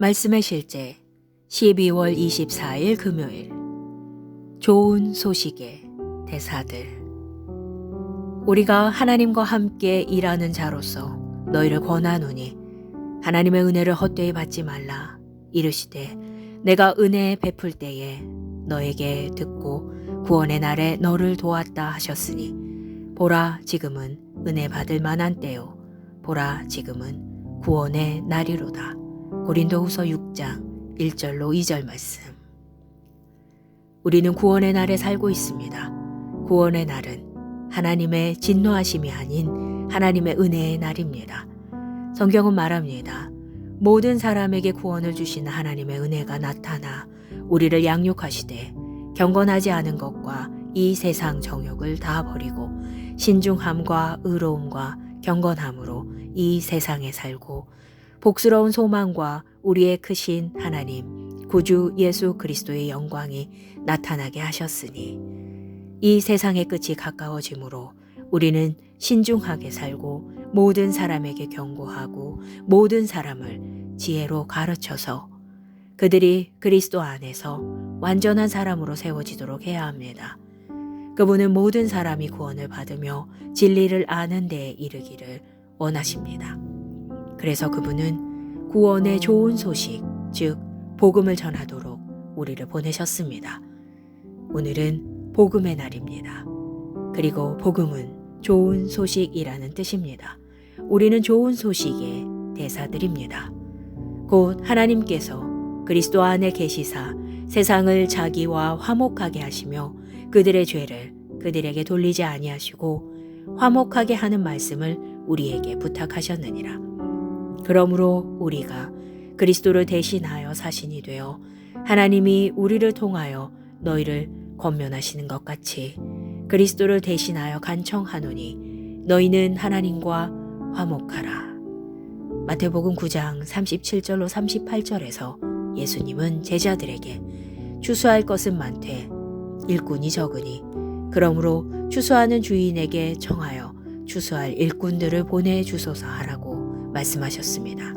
말씀의 실제 12월 24일 금요일. 좋은 소식의 대사들. 우리가 하나님과 함께 일하는 자로서 너희를 권하노니 하나님의 은혜를 헛되이 받지 말라 이르시되 내가 은혜 베풀 때에 너에게 듣고 구원의 날에 너를 도왔다 하셨으니 보라 지금은 은혜 받을 만한 때요. 보라 지금은 구원의 날이로다 고린도후서 6장 1절로 2절 말씀 우리는 구원의 날에 살고 있습니다. 구원의 날은 하나님의 진노하심이 아닌 하나님의 은혜의 날입니다. 성경은 말합니다. 모든 사람에게 구원을 주시는 하나님의 은혜가 나타나 우리를 양육하시되 경건하지 않은 것과 이 세상 정욕을 다 버리고 신중함과 의로움과 경건함으로 이 세상에 살고 복스러운 소망과 우리의 크신 하나님 구주 예수 그리스도의 영광이 나타나게 하셨으니 이 세상의 끝이 가까워지므로 우리는 신중하게 살고 모든 사람에게 경고하고 모든 사람을 지혜로 가르쳐서 그들이 그리스도 안에서 완전한 사람으로 세워지도록 해야 합니다. 그분은 모든 사람이 구원을 받으며 진리를 아는 데에 이르기를 원하십니다. 그래서 그분은 구원의 좋은 소식, 즉, 복음을 전하도록 우리를 보내셨습니다. 오늘은 복음의 날입니다. 그리고 복음은 좋은 소식이라는 뜻입니다. 우리는 좋은 소식의 대사들입니다. 곧 하나님께서 그리스도 안에 계시사 세상을 자기와 화목하게 하시며 그들의 죄를 그들에게 돌리지 아니하시고 화목하게 하는 말씀을 우리에게 부탁하셨느니라. 그러므로 우리가 그리스도를 대신하여 사신이 되어 하나님이 우리를 통하여 너희를 권면하시는 것 같이 그리스도를 대신하여 간청하노니 너희는 하나님과 화목하라. 마태복음 9장 37절로 38절에서 예수님은 제자들에게 추수할 것은 많되 일꾼이 적으니 그러므로 추수하는 주인에게 청하여 추수할 일꾼들을 보내 주소서 하라고 말씀하셨습니다.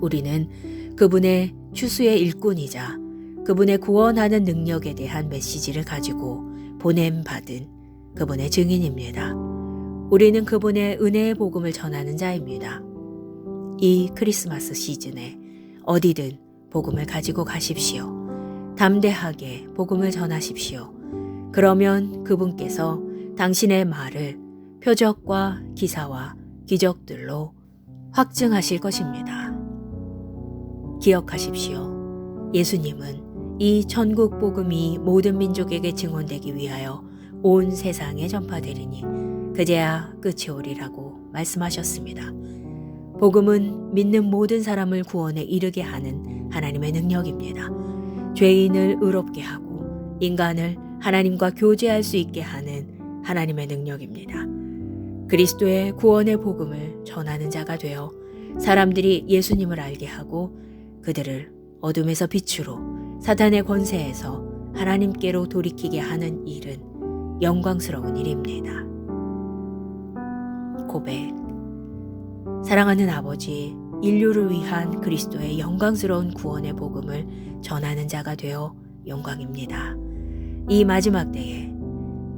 우리는 그분의 추수의 일꾼이자 그분의 구원하는 능력에 대한 메시지를 가지고 보냄 받은 그분의 증인입니다. 우리는 그분의 은혜의 복음을 전하는 자입니다. 이 크리스마스 시즌에 어디든 복음을 가지고 가십시오. 담대하게 복음을 전하십시오. 그러면 그분께서 당신의 말을 표적과 기사와 기적들로 확증하실 것입니다. 기억하십시오. 예수님은 이 천국 복음이 모든 민족에게 증언되기 위하여 온 세상에 전파되리니 그제야 끝이 오리라고 말씀하셨습니다. 복음은 믿는 모든 사람을 구원에 이르게 하는 하나님의 능력입니다. 죄인을 의롭게 하고 인간을 하나님과 교제할 수 있게 하는 하나님의 능력입니다. 그리스도의 구원의 복음을 전하는 자가 되어 사람들이 예수님을 알게 하고 그들을 어둠에서 빛으로 사탄의 권세에서 하나님께로 돌이키게 하는 일은 영광스러운 일입니다. 고백. 사랑하는 아버지, 인류를 위한 그리스도의 영광스러운 구원의 복음을 전하는 자가 되어 영광입니다. 이 마지막 때에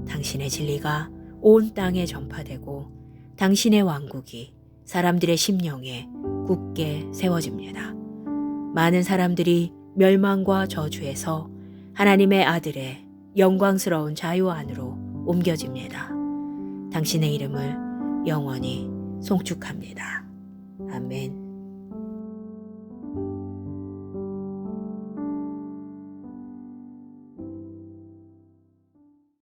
당신의 진리가 온 땅에 전파되고 당신의 왕국이 사람들의 심령에 굳게 세워집니다. 많은 사람들이 멸망과 저주에서 하나님의 아들의 영광스러운 자유 안으로 옮겨집니다. 당신의 이름을 영원히 송축합니다. 아멘.